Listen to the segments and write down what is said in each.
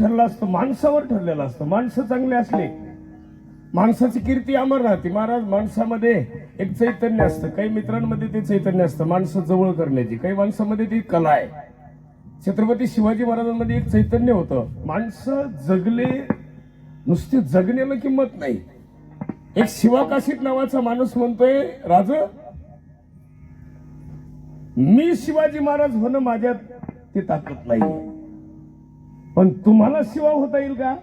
ठरलं असतं माणसावर ठरलेलं असतं. माणसं चांगले असले माणसाची कीर्ती अमर राहते. महाराज माणसामध्ये एक चैतन्य असतं. काही मित्रांमध्ये ते चैतन्य असतं. माणसं जवळ करण्याची. काही माणसामध्ये ती कला आहे. छत्रपती शिवाजी महाराजांमध्ये एक चैतन्य होतं. माणसं जगले नुसते जगण्याला किंमत नाही. एक शिवाकाशीत नावाचा माणूस म्हणतोय राज मी शिवाजी महाराज होणं माझ्यात ते ताकद नाही पण तुम्हाला शिवा होता येईल का?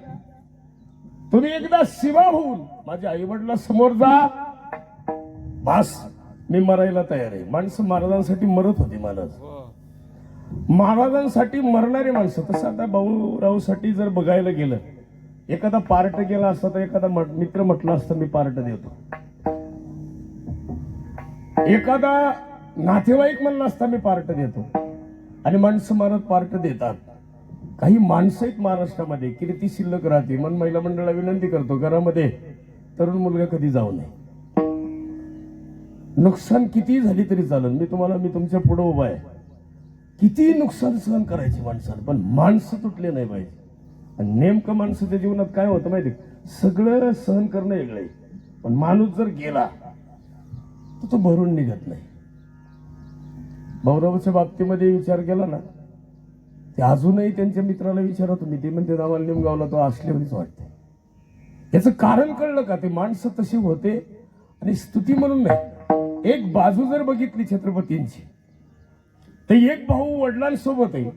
तुम्ही एकदा शिवा होऊन माझ्या आई वडिला समोर जा. बास मी मरायला तयार आहे. माणसं महाराजांसाठी मरत होती महाराज. महाराजांसाठी मरणारे माणसं. तसं आता भाऊरावसाठी जर बघायला गेलं एखादा पार्ट गेला असता तर एखादा मट- मित्र म्हटला असता मी पार्ट देतो. एखादा नातेवाईक म्हणला असता मी पार्ट देतो. आणि माणसं मारत पार्ट देतात. काही माणसं आहेत महाराष्ट्रामध्ये कीर्ती शिल्लक राहते. मन महिला मंडळाला विनंती करतो घरामध्ये तरुण मुलगा कधी जाऊ नये. नुकसान किती झाली तरी चालेल. मी तुम्हाला मी तुमच्यापुढे उभा आहे. किती नुकसान सहन करायची माणसाला पण माणसं तुटले नाही पाहिजे. आणि नेमकं माणसाच्या जीवनात काय होतं माहिती आहे? सगळं सहन करणं वेगळं आहे. पण माणूस जर गेला तर तो भरून निघत नाही. भाऊरावाच्या बाबतीमध्ये विचार केला ना ते अजूनही त्यांच्या मित्राला विचारत मी ते म्हणते आम्हाला निमगावला तो असल्यावरच वाटते याचं कारण कळलं का? ते माणसं तशी होते आणि स्तुती म्हणून नाही. एक बाजू जर बघितली छत्रपतींची तर एक भाऊ वडिलांसोबत आहे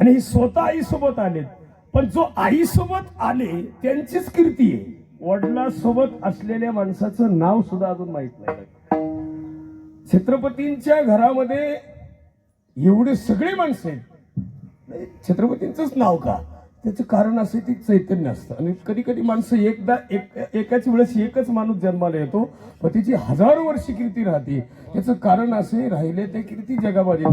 आणि हे स्वतः आईसोबत आलेत पण जो आईसोबत आले त्यांचीच कीर्ती आहे. वडिलांसोबत असलेल्या माणसाचं नाव सुद्धा अजून माहीत नाही. छत्रपतींच्या घरामध्ये एवढे सगळे माणसं आहेत. छत्रपतींचंच नाव का? त्याचं कारण असं ती ते चैतन्य असतं. आणि कधी कधी माणसं एकदा एक एकाच वेळेस एकच माणूस जन्माला येतो पण तिची हजारो वर्ष कीर्ती राहते. त्याचं कारण असे राहिले ते कीर्ती जगामध्ये.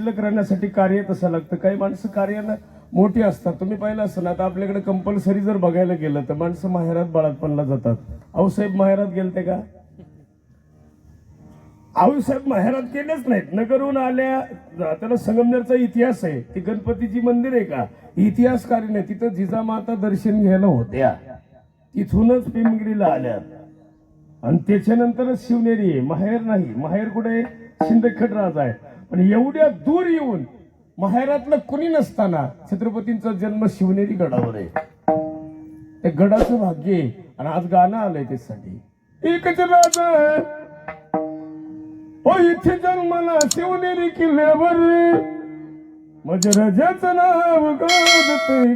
शिल्लक राहण्यासाठी कार्य तसं लागतं. काही माणसं कार्यानं मोठी असतात. तुम्ही पाहिलं असतं ना आता आपल्याकडे कंपल्सरी जर बघायला गेलं तर माणसं माहेरात बाळातपणला जातात. आऊसाहेब माहेरात गेलते का? आऊसाहेब माहेरात गेलेच नाहीत. नगरहून आल्या त्याला संगमनेरचा इतिहास आहे. ती गणपतीची मंदिर आहे का? इतिहासकारी नाही तिथं जिजामाता दर्शन घ्यायला होत्या. तिथूनच पिंगरीला आल्या. आणि त्याच्यानंतरच शिवनेरी आहे. माहेर नाही. माहेर कुठे? शिंदखेड राजा आहे. पण एवढ्या दूर येऊन माहेरातलं कुणी नसताना छत्रपतींचा जन्म शिवनेरी गडावर आहे. त्या गडाचं भाग्य आहे. आणि आज गाणं आलंय त्यासाठी. एकच राजा. ओ इथे जन्माला शिवनेरी किल्ल्यावर माझ्या राजाच नाव गड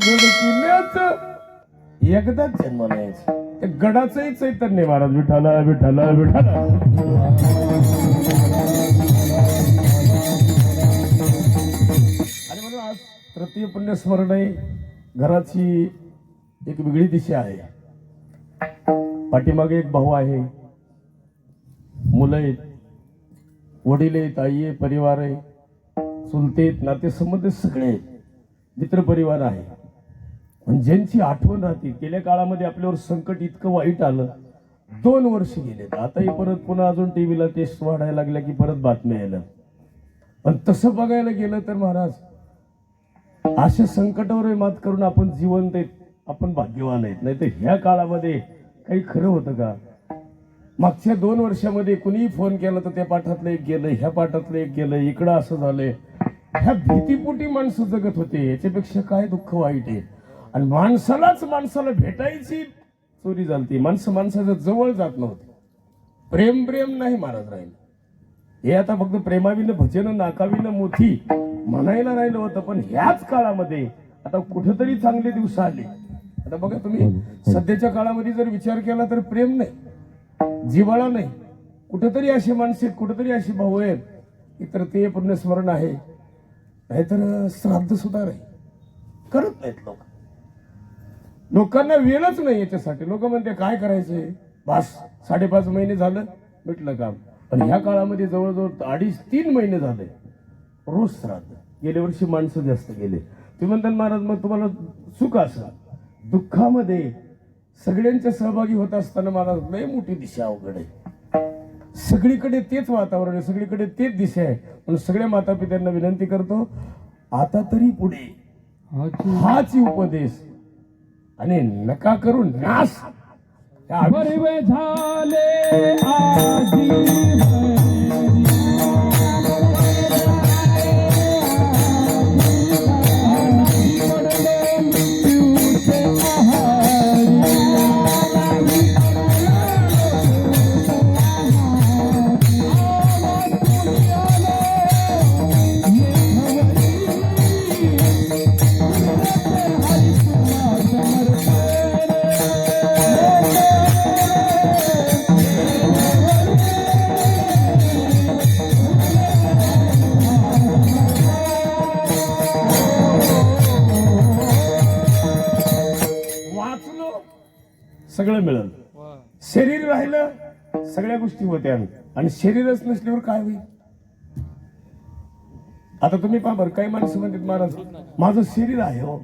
किल्ल्याचं एकदाच जन्माला यायचं त्या गडाचंही चैतन्य महाराज विठाला विठाला विठाला तृतीय पुण्यस्मरणे आहे घराची एक वेगळी दिशा आहे. पाठीमागे एक भाऊ आहे. मुलं आहेत. वडील आहेत. आई आहे. परिवार आहे. चुलते आहेत. नातेसंबंध सगळे मित्र परिवार आहे. पण ज्यांची आठवण राहते गेल्या काळामध्ये आपल्यावर संकट इतकं वाईट आलं. दोन वर्ष गेले आताही परत पुन्हा अजून टीव्हीला टेस्ट वाढायला लागल्या की परत बातम्या यायला पण तसं बघायला गेलं तर महाराज अशा संकटावर मात करून आपण जिवंत आहेत आपण भाग्यवान आहेत. नाही तर ह्या काळामध्ये काही खरं होतं का? मागच्या दोन वर्षामध्ये कुणीही फोन केला तर त्या पाठातलं एक गेलं ह्या पाठातलं एक गेलं इकडं असं झालंय ह्या भीतीपोटी माणसं जगत होते याच्यापेक्षा काय दुःख वाईट आहे? आणि माणसालाच माणसाला भेटायची चोरी झालती. माणसं माणसाच्या जवळ जात नव्हते. प्रेम प्रेम नाही महाराज राहील. हे आता फक्त प्रेमाविनं भजन नाकाविनं मोठी म्हणायला राहिलं होतं पण ह्याच काळामध्ये आता कुठेतरी चांगले दिवस आले. आता बघा तुम्ही सध्याच्या काळामध्ये जर विचार केला तर प्रेम नाही जिव्हाळा नाही. कुठेतरी असे माणसे कुठेतरी अशी भाऊ आहेत की तर ते पुण्यस्मरण आहे. नाहीतर श्राद्ध सुद्धा नाही. करत नाहीत लोक. लोकांना वेळच नाही याच्यासाठी. लोक म्हणते काय करायचंय? बास साडेपाच महिने झालं मिटलं काम. पण ह्या काळामध्ये जवळजवळ अडीच तीन महिने झाले. रोज श्राद्ध गेल्या वर्षी माणसं जास्त गेले. ते म्हणतात महाराज मग तुम्हाला सुख असं दुःखामध्ये सगळ्यांच्या सहभागी होत असताना मला लय मोठी दिशा अवघड आहे. सगळीकडे तेच वातावरण आहे सगळीकडे तेच दिशा आहे. पण सगळ्या माता पित्यांना विनंती करतो आता तरी पुढे हाच उपदेश. आणि नका करून नाश. झाले गोष्टी होत्या आणि शरीरच नसल्यावर काय होईल? आता तुम्ही पहा बरं काही माणसं म्हणतात महाराज माझं शरीर आहे हो.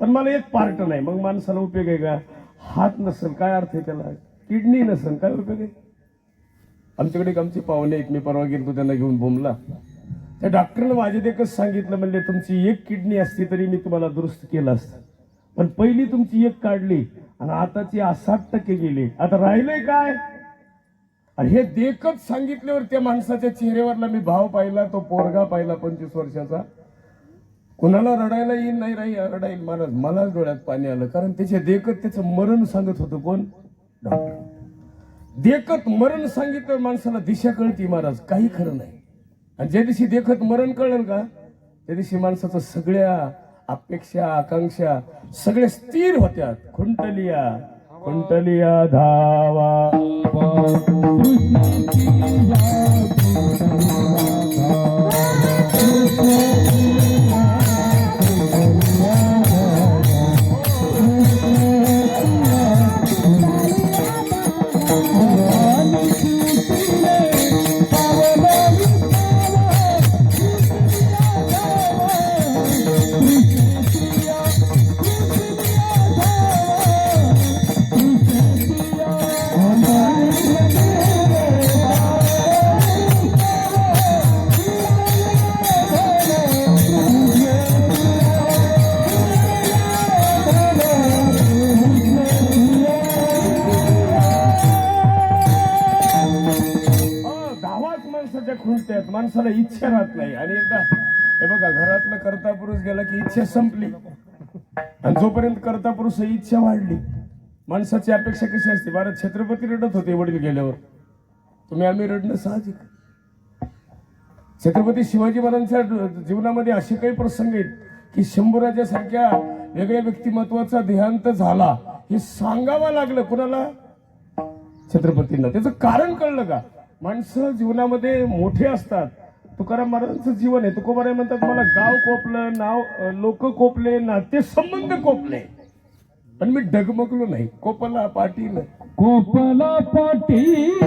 पण मला एक पार्ट नाही. मग माणसाला उपयोग आहे का? हात नसेल काय अर्थ आहे त्याला? किडनी नसेल काय उपयोग आहे? आमच्याकडे एक आमचे पाहुणे आहेत मी परवा गेलो त्यांना घेऊन बोंबला. त्या डॉक्टरनं माझ्यात एकच सांगितलं म्हणजे तुमची एक किडनी असती तरी मी तुम्हाला दुरुस्त केलं असतं. पण पहिली तुमची एक काढली आणि आताची साठ टक्के गेली. आता राहिलंय काय? आणि हे देखत सांगितल्यावर त्या माणसाच्या चेहऱ्यावरला मी भाव पाहिला तो पोरगा पाहिला पंचवीस वर्षाचा. कुणाला रडायला येईल नाही राही रडाईल महाराज मलाच डोळ्यात पाणी आलं. कारण त्याच्या देखत त्याचं मरण सांगत होतं कोण? डॉक्टर. देखत मरण सांगितलं माणसाला दिशा कळती महाराज. काही खरं नाही. आणि ज्या दिवशी देखत मरण कळलं का? त्या दिवशी माणसाचं सगळ्या अपेक्षा आकांक्षा सगळ्या स्थिर होत्या खुंटलिया. कुंटलिया धावा. कृष्ण माणसाच्या खुंटत्यात माणसाला इच्छा राहत नाही. आणि एकदा हे बघा घरातलं कर्ता पुरुष गेला की इच्छा संपली. आणि जोपर्यंत कर्ता पुरुष इच्छा वाढली माणसाची अपेक्षा कशी असते? भारत छत्रपती रडत होते वडील गेल्यावर. तुम्ही आम्ही रडणं साहजिक छत्रपती शिवाजी महाराजांच्या जीवनामध्ये असे काही प्रसंग आहेत की शंभूराजा सारख्या वेगळ्या व्यक्तिमत्वाचा देहांत झाला हे सांगावं लागलं कुणाला? छत्रपतींना. त्याचं कारण कळलं का? माणसं जीवनामध्ये मोठे असतात. तुकाराम महाराजांचं जीवन आहे. तुकोबाराय म्हणतात मला गाव कोपलं नाव लोक कोपले नाते संबंध कोपले. पण मी डगमगलो नाही. कोपला पाटील. कोपला पाटील.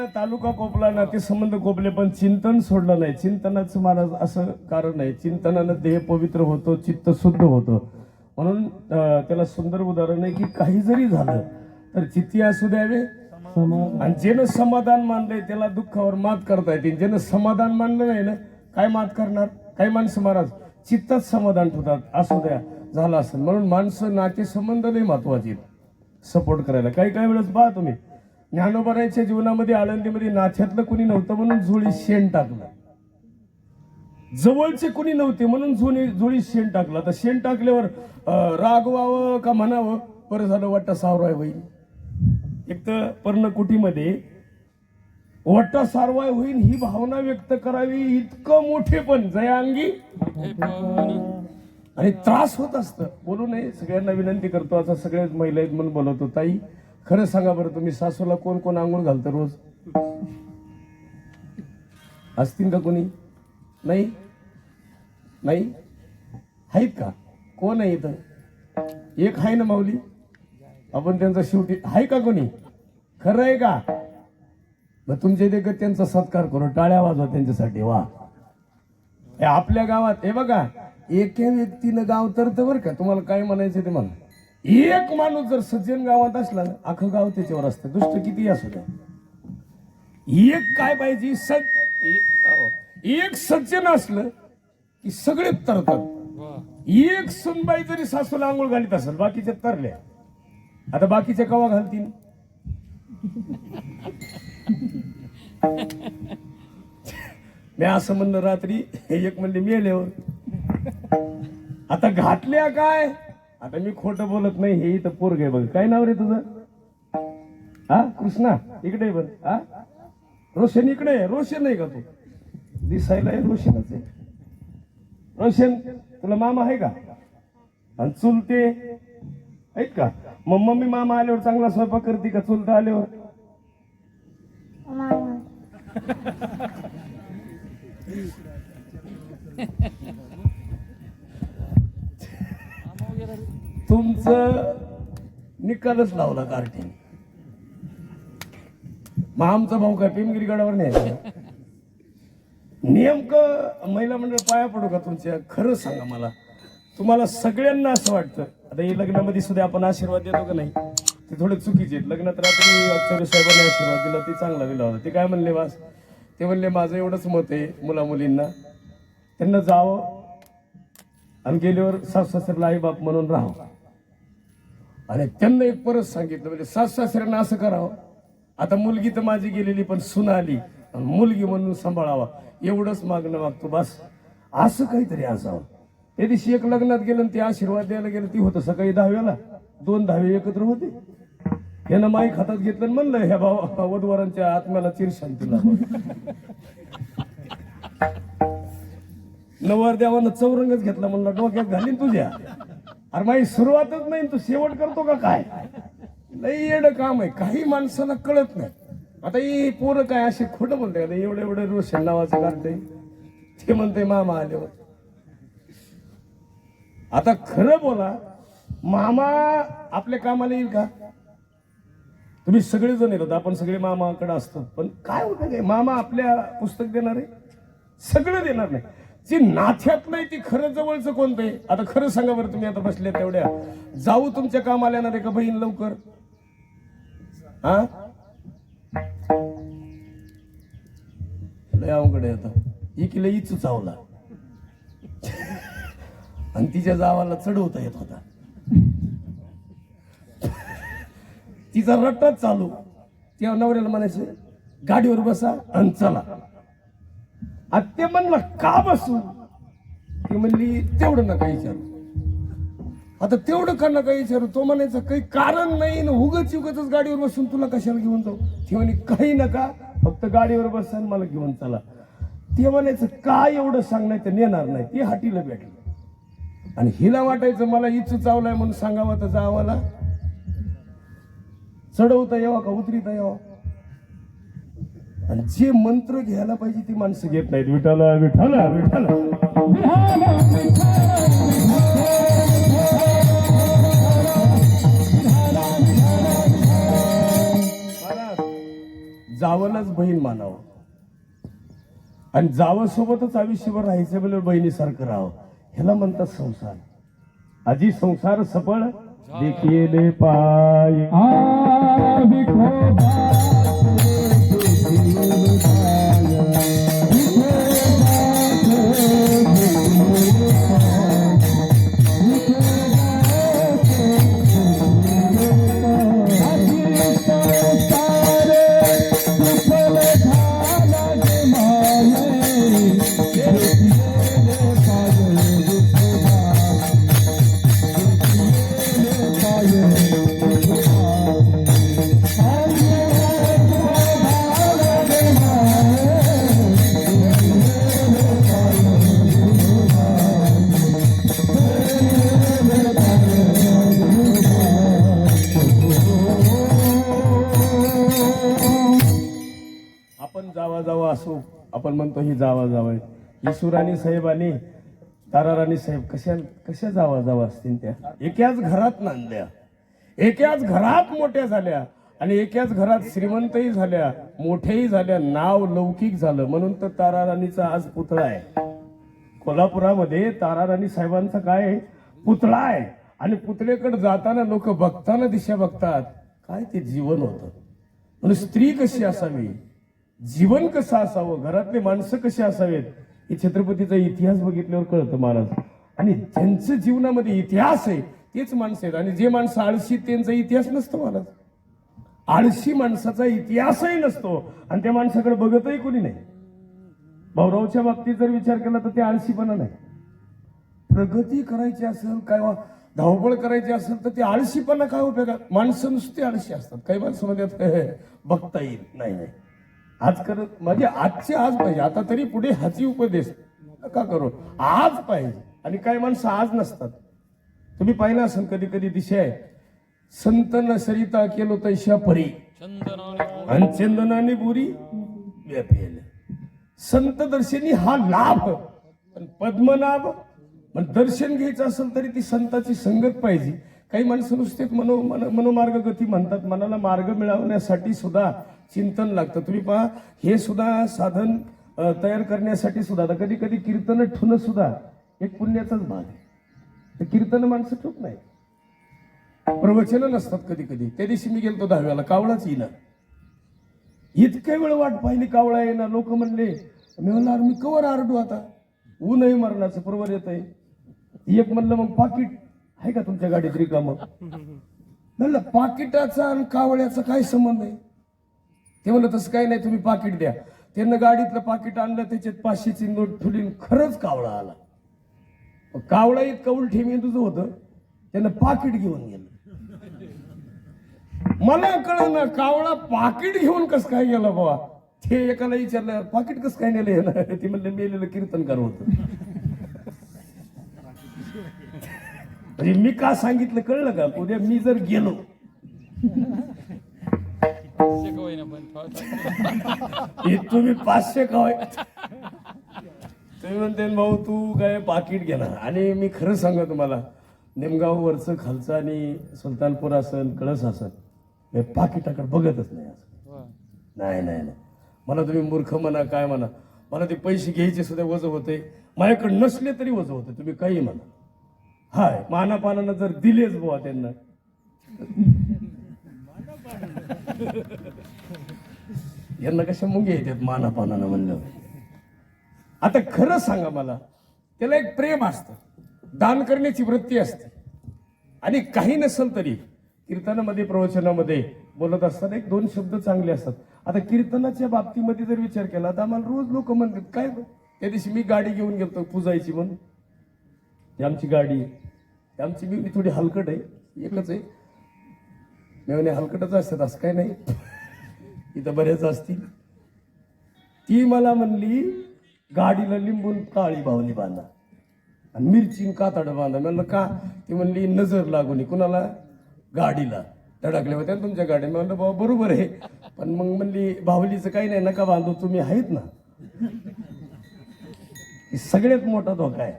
कोपलं तालुका कोपला ना ते संबंध कोपले पण चिंतन सोडलं नाही. चिंतनाचं महाराज असं कारण आहे चिंतनानं देह पवित्र होतो चित्त शुद्ध होतं. म्हणून त्याला सुंदर उदाहरण आहे की काही जरी झालं तर चित्ती असू द्यावे. आणि ज्यानं समाधान मानलंय त्याला दुःखावर मात करता येते. ज्यानं समाधान मानलं नाही ना काय मात करणार? काही माणसं महाराज? चित्तात समाधान ठेवतात. असू द्या झालं असेल. म्हणून माणसं नाते संबंध लई महत्त्वाचे सपोर्ट करायला. काही काही वेळेस पहा तुम्ही ज्ञानोबराच्या जीवनामध्ये आळंदीमध्ये नाथ्यातलं कुणी नव्हतं म्हणून जुळी शेण टाकलं. जवळचे कुणी नव्हते म्हणून जुळी जुळी शेण टाकलं. आता शेण टाकल्यावर राग रागवावं का म्हणावं? बरं झालं वाटा सावराय होईल. एक तर पर्णकुटीमध्ये वट्टा सारवाय होईल ही भावना व्यक्त करावी इतकं मोठे पण जयांगी आणि त्रास होत असतं. बोलू नये सगळ्यांना विनंती करतो. असं सगळ्याच महिला आहेत म्हणून बोलवतो ताई. खरं सांगा बरं तुम्ही सासूला कोण कोण आंघोळ घालतं रोज? असतील का कोणी? नाही? नाही? आहेत का? कोण आहे इथं? एक आहे ना माऊली? आपण त्यांचा शेवटी आहे का कोणी? खरं आहे का? मग तुमच्या इथे त्यांचा सत्कार करू टाळ्या वाजवा त्यांच्यासाठी वा. आपल्या गावात हे बघा एका व्यक्तीनं गाव तरतं बरं का? तुम्हाला काय म्हणायचं ते म्हणा एक माणूस जर सज्जन गावात असला ना अख्खं गाव त्याच्यावर असतं. दुष्ट किती असू द्या. एक काय पाहिजे? सज एक सज्जन असलं की सगळे तरतात एक सुनबाई जरी सासूला आंघोळ घालीत असेल बाकीच्या तरल्या. आता बाकीच्या कवा घालतील? मी असं म्हणलं रात्री एक म्हणले मेल्यावर. आता घातल्या काय? आता मी खोटं बोलत नाही हे इथं पोरग आहे बघ. काय नाव रे तुझं? हा कृष्णा इकडे बघ हा? रोशन इकडे आहे रोशन आहे का तू? दिसायला रोशनच आहे. रोशन तुला मामा आहे का? आणि चुलते? आहेत का? मग मम्मी मामा आल्यावर चांगला स्वयंपाक करते का? चुलता आल्यावर? तुमचं निकालच लावला कार्टीन. मग आमचा भाऊ काय पिमगिरी गडावर नाही नेमकं महिला मंडळ पाया पडू का तुमच्या? खरं सांगा मला. तुम्हाला सगळ्यांना असं वाटतं. आता हे लग्नामध्ये सुद्धा आपण आशीर्वाद देतो का नाही? ते थोडे चुकीचे आहेत. लग्नात रात्री अक्षर साहेबांनी आशीर्वाद दिला ते चांगला दिला होता. ते काय म्हणले बास ते म्हणले माझं एवढंच मत आहे मुला मुलींना त्यांना जावं आणि गेल्यावर सास सासरला आई बाप म्हणून राहावं. आणि त्यांना एक परत सांगितलं म्हणजे सास सासऱ्यांना असं करावं. आता मुलगी तर माझी गेलेली पण सुन आली. मुलगी म्हणून सांभाळावा. एवढंच मागणं मागतो बस. असं काहीतरी असावं. त्या दिवशी एक लग्नात गेलं ते आशीर्वाद द्यायला गेलं. ती होतं सकाळी दहाव्याला. दोन दहावे एकत्र होते. यानं माईक हातात घेतलं आणि म्हणलं ह्या भावा वधूवरांच्या आत्म्याला चिर शांतीला नवर देवानं चौरंगच घेतला म्हणला डोक्यात घालीन तुझ्या. अरे माझी सुरुवातच नाही तू शेवट करतो का काय? लई येड काम आहे काही माणसांना कळत नाही. आता ही पोरं काय असे खोटं बोलते का? एवढं एवढं रोशन नावाचं काढते ते म्हणते मामा आल्यावर आता खरं बोला मामा आपल्या कामाला येईल का? तुम्ही सगळेजण येतात आपण सगळे मामाकडे असतो. पण काय होतं काय मामा आपल्या पुस्तक देणार? आहे सगळं देणार नाही. जी नाथ्यात नाही ती खरं जवळचं कोणतं आहे? आता खरं सांगा बरं तुम्ही आता बसले तेवढ्या. जाऊ तुमच्या कामाला येणार आहे का बहीण लवकर? हा? अवघड आहे आता. इकडे इचू चावला. आणि तिच्या जावाला चढवता येत होता. तिचा रट्टाच चालू. त्या नवऱ्याला म्हणायचं गाडीवर बसा आणि चला. आणि ते म्हणलं का बसू? ती म्हणली तेवढं नका विचारू. आता तेवढं का नका विचारू? तो म्हणायचं काही कारण नाही ना उगच उगच गाडीवर बसून तुला कशाला घेऊन जाऊ? ती म्हणे काही नका फक्त गाडीवर बसा मला घेऊन चला. ते म्हणायचं काय एवढं सांग नाही तर नेणार नाही? ती हाटीला भेटलं. आणि हिला वाटायचं मला इचू चावलाय म्हणून सांगावं तर जावाला. चढवता यावा का उतरीता यावा? आणि जे मंत्र घ्यायला पाहिजे ती माणसं घेत नाहीत. विठाला विठाला विठाला जावलाच बहीण मानावं. आणि जावासोबतच आयुष्यभर राहायचं म्हणजे बहिणीसारखं राहावं. ह्याला म्हणतात संसार. आजी संसार सफळ. देखील पाय. आपण म्हणतो ही जावा जावा ईश्वराणी साहेबांनी आणि ताराराणी साहेब कशा कशा जावा जावा असतील त्या? एकाच घरात नांदल्या. एकाच घरात मोठ्या झाल्या. आणि एकाच घरात श्रीमंतही झाल्या मोठेही झाल्या नाव लौकिक झालं. म्हणून तर ताराराणीचा आज पुतळा आहे. कोल्हापुरामध्ये ताराराणी साहेबांचा काय पुतळा आहे. आणि पुतळेकडे जाताना लोक बघताना दिशा बघतात. काय ते जीवन होतं? म्हणून स्त्री कशी असावी? जीवन कसं असावं? घरातले माणसं कशी असावेत? हे छत्रपतीचा इतिहास बघितल्यावर कळतं महाराज. आणि ज्यांचं जीवनामध्ये इतिहास आहे तेच माणसं आहेत. आणि जे माणसं आळशी त्यांचा इतिहास नसतो महाराज. आळशी माणसाचा इतिहासही नसतो. आणि त्या माणसाकडे बघतही कोणी नाही. भाऊरावच्या बाबतीत जर विचार केला तर ते आळशीपणा नाही. प्रगती करायची असेल काय वा- धावपळ करायची असेल तर ते आळशीपणा काय उपयोगात? माणसं नुसती आळशी असतात. काही माणसं म्हणतात हे, बघता येईल नाही नाही. आज करत म्हणजे आजचे आज पाहिजे. आता तरी पुढे हाची उपदेश का करू. आज पाहिजे. आणि काही माणसं आज नसतात. तुम्ही पाहिलं असेल कधी कधी दिशा आहे संत न सरिता केलो तैशा परी. आणि चंदनाने बुरी व्यापेल. संत दर्शनी हा लाभ. पण पद्मनाभ पण दर्शन घ्यायचं असेल तरी ती संताची संगत पाहिजे. काही माणसं नुसतेच मनो मन मनोमार्ग गती म्हणतात. मनाला मार्ग मिळवण्यासाठी सुद्धा चिंतन लागतं. तुम्ही पहा हे सुद्धा साधन तयार करण्यासाठी सुद्धा आता कधी कधी कीर्तन ठुणं सुद्धा एक पुण्याचाच भाग आहे. तर कीर्तन माणसं ठुक नाही. प्रवचन नसतात कधी कधी त्या दिवशी मी गेलतो दहाव्याला कावळाच येईना. इतक्या वेळ वाट पाहिली कावळा येणार लोक म्हणले मी म्हणणार मी कवर आरडू आता? ऊनही मरणाचं बरोबर येत आहे एक म्हणलं मग पाकिट आहे का तुमच्या गाडीत रिकाम? म्हणलं पाकिटाचा आणि कावळ्याचा काय संबंध आहे? ते म्हणलं तसं काही नाही तुम्ही पाकिट द्या. त्यांना गाडीतलं पाकिट आणलं त्याच्यात पाचशेची नोट ठुली खरंच कावळा आला. कावळा कावळा इतका ठेवी तुझं होतं त्यानं पाकिट घेऊन गेलं. मला कळ ना कावळा पाकिट घेऊन कस काय गेला बाबा? ते एकाला विचारलं पाकिट कस काय नेलं हे ना ते म्हणलं मेलेलं कीर्तनकार होत. म्हणजे मी का सांगितलं कळलं का? उद्या मी जर गेलो हे तुम्ही पाचशे काय तुम्ही म्हणते भाऊ तू काय पाकिट घेणार? आणि मी खरं सांगा तुम्हाला निमगाव वरचं खालचं आणि सुलतानपूर असन कळस असन मी पाकिटाकडे बघतच नाही असं. नाही नाही नाही. मला तुम्ही मूर्ख म्हणा काय म्हणा मला ते पैसे घ्यायचे सुद्धा वज होते माझ्याकडे नसले तरी वज होते तुम्ही काही म्हणा. हाय मानापानानं जर दिलेच बुवा त्यांना. यांना कशा मुंगे येतात मानापानानं म्हणलं? आता खरं सांगा मला त्याला एक प्रेम असतं. दान करण्याची वृत्ती असते. आणि काही नसेल तरी कीर्तनामध्ये प्रवचनामध्ये बोलत असताना एक दोन शब्द चांगले असतात. आता कीर्तनाच्या बाबतीमध्ये जर विचार केला तर आम्हाला रोज लोक म्हणतात काय त्या दिवशी मी गाडी घेऊन गेलो पूजायची म्हणून. ही आमची गाडी आहे. आमची मी थोडी हलकट आहे. एकच आहे. मी हलकटच असतात असं काय नाही. इथं बरेच असतील. ती मला म्हणली गाडीला लिंबून काळी बावली बांधा. आणि मिरची कातडं बांधा. म्हणलं का? ती म्हणली नजर लागून कुणाला? गाडीला. धडकले होते तुमच्या गाडी म्हणलं बाबा बरोबर आहे. पण मग म्हणली बाहुलीचं काही नाही नका बांधू. तुम्ही आहेत ना. सगळ्यात मोठा धोका आहे.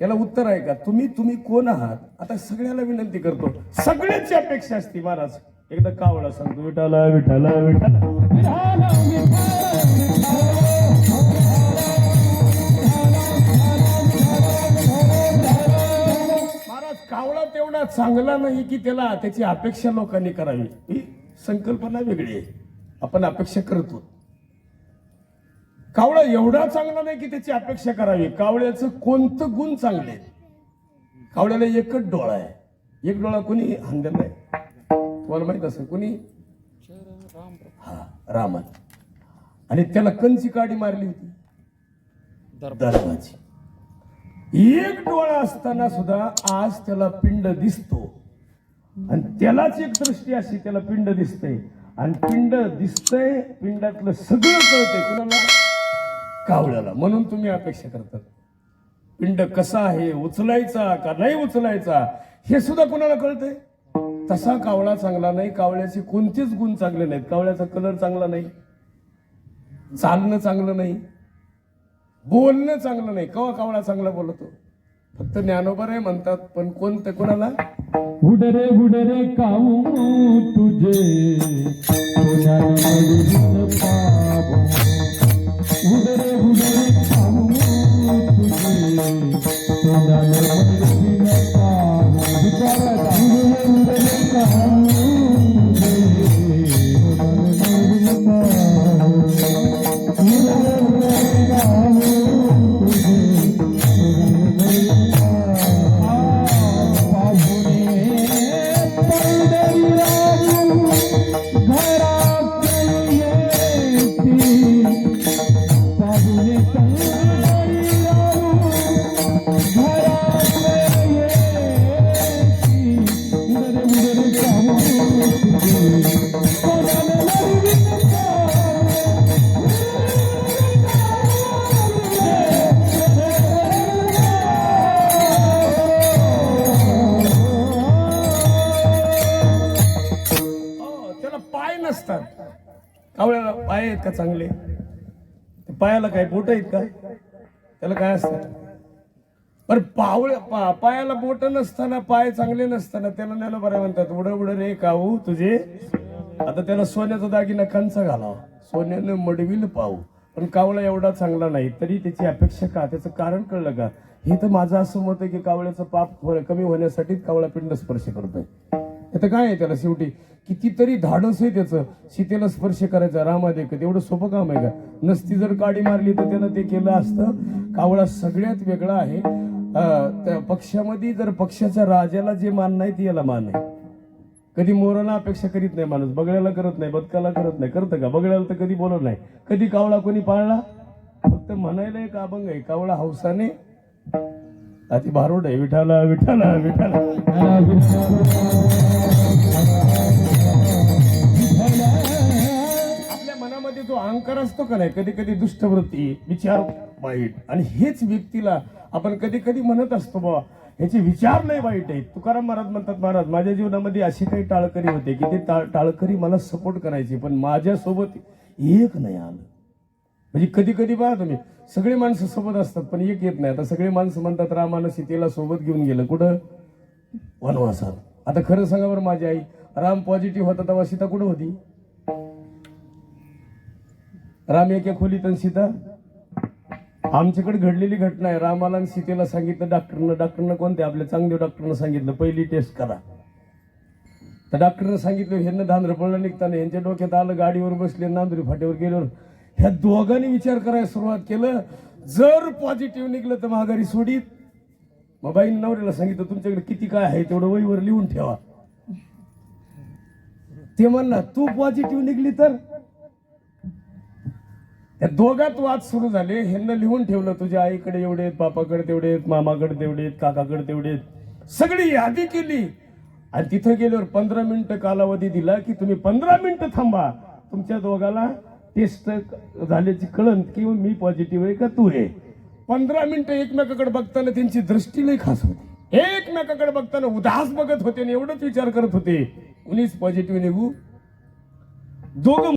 याला उत्तर आहे का? तुम्ही तुम्ही कोण आहात? आता सगळ्याला विनंती करतो. सगळ्याची अपेक्षा असते महाराज. एकदा कावळा सांगतो विठाला विठाला विठाला. महाराज कावळा तेवढा चांगला नाही की त्याला त्याची अपेक्षा लोकांनी करावी. ही संकल्पना वेगळी आहे. आपण अपेक्षा करतो. कावळा एवढा चांगला नाही की त्याची अपेक्षा करावी. कावळ्याचं कोणतं गुण चांगले? आहे कावळ्याला एकच डोळा आहे. एक डोळा कोणी हांदेल नाही. तुम्हाला माहीत असेल कोणी? हा रामन. आणि त्याला कंची काडी मारली होती. दरवाजी एक डोळा असताना सुद्धा आज त्याला पिंड दिसतो. आणि त्यालाच एक दृष्टी अशी त्याला पिंड दिसते आणि पिंड दिसतंय पिंडातलं सगळं कळतंय. कुणाला? कावळ्याला. म्हणून तुम्ही अपेक्षा करतात पिंड कसा आहे? उचलायचा का नाही उचलायचा? हे सुद्धा कुणाला कळतंय? तसा कावळा चांगला नाही कावळ्याचे कोणतेच गुण चांगले नाहीत. कावळ्याचा कलर चांगला नाही. चालणं चांगलं नाही. बोलणं चांगलं नाही. कवा कावळा चांगला बोलतो? फक्त ज्ञानोबर आहे म्हणतात पण कोणतं कोणाला? उडरे उडरे काऊ तुझे? सोन्याने मडवीन उडरे उडरे काऊ तुझे? पायाला काय बोट आहेत का? त्याला काय असतं? पण पावळ पा, पायाला बोट नसताना पाय चांगले नसताना त्याला नेलं बरं म्हणतात. उड उड रे काऊ तुझे. आता त्याला सोन्याचा दागिना कंचा घालावा. सोन्यानं मडविल पाहू पण कावळा एवढा चांगला नाही तरी त्याची अपेक्षा का? त्याचं कारण कळलं का? हे तर माझं असं मत आहे की कावळ्याचं पाप कमी होण्यासाठीच कावळा पिंड स्पर्श करतोय. आता काय आहे त्याला शेवटी? कितीतरी धाडस आहे त्याचं. सीतेला स्पर्श करायचा रामादेखत एवढं सोपं काम आहे का? नसती जर काडी मारली तर त्यानं ते केलं असतं. कावळा सगळ्यात वेगळा आहे. त्या पक्षामध्ये जर पक्षाच्या राजाला जे मान नाही ते याला मान आहे. कधी मोराला अपेक्षा करीत नाही माणूस बगड्याला करत नाही बदकाला करत नाही. करतं का? बगड्याला तर कधी बोलत नाही. कधी कावळा कोणी पाळला? फक्त म्हणायला एक अभंग आहे कावळा हौसाने अति भारोड आहे विठाला विठाला विठाला आपल्या मनामध्ये जो अहंकार असतो का नाही कधी कधी दुष्टवृत्ती विचार वाईट आणि हेच व्यक्तीला आपण कधी कधी म्हणत असतो बाबा ह्याचे विचार नाही वाईट आहेत. तुकाराम महाराज म्हणतात महाराज माझ्या जीवनामध्ये अशी काही टाळकरी होते की ते टाळ- टाळकरी मला सपोर्ट करायची पण माझ्यासोबत एक नाही आलं. म्हणजे कधी कधी पहा तुम्ही सगळे माणसं सोबत असतात पण एक येत नाही. आता सगळे माणसं म्हणतात रामानं सीतेला सोबत घेऊन गेलं. कुठं? वनवासात. आता खरं सांगा बरं माझी आई राम पॉझिटिव्ह होता तेव्हा सीता कुठं होती? राम एका खोलीत आणि सीता? आमच्याकडे घडलेली घटना आहे. रामाला आणि सीतेला सांगितलं डॉक्टरनं डॉक्टरनं कोणते आपल्या चांगदेव डॉक्टरनं सांगितलं पहिली टेस्ट करा. तर डॉक्टरनं सांगितलं ह्यांना धांद्र पडलं निघताना यांच्या डोक्यात आलं गाडीवर बसले नांदुरी फाट्यावर गेल्यावर ह्या दोघांनी विचार करायला सुरुवात केलं. जर पॉझिटिव्ह निघलं तर माघारी सोडीत मग बाईने नवऱ्याला सांगितलं तुमच्याकडे किती काय आहे तेवढं वहीवर लिहून ठेवा. ते म्हणला तू पॉझिटिव्ह निघली तर? त्या दोघात वाद सुरू झाले. ह्यांना लिहून ठेवलं तुझ्या आईकडे एवढे आहेत बापाकडे तेवढे आहेत मामाकडे तेवढे आहेत काकाकडे तेवढे आहेत. सगळी यादी केली. आणि तिथं गेल्यावर पंधरा मिनिटं कालावधी दिला की तुम्ही पंधरा मिनिटं थांबा. तुमच्या दोघाला टेस्ट झाल्याची कळण किंवा मी पॉझिटिव्ह आहे का तू आहे? पंधरा मिनिटं एकमेकाकडे बघताना त्यांची दृष्टी लई खास होती. एकमेकाकडे बघताना उदास बघत होते आणि एवढंच विचार करत होते. कुणीच पॉझिटिव्ह निघू दोघं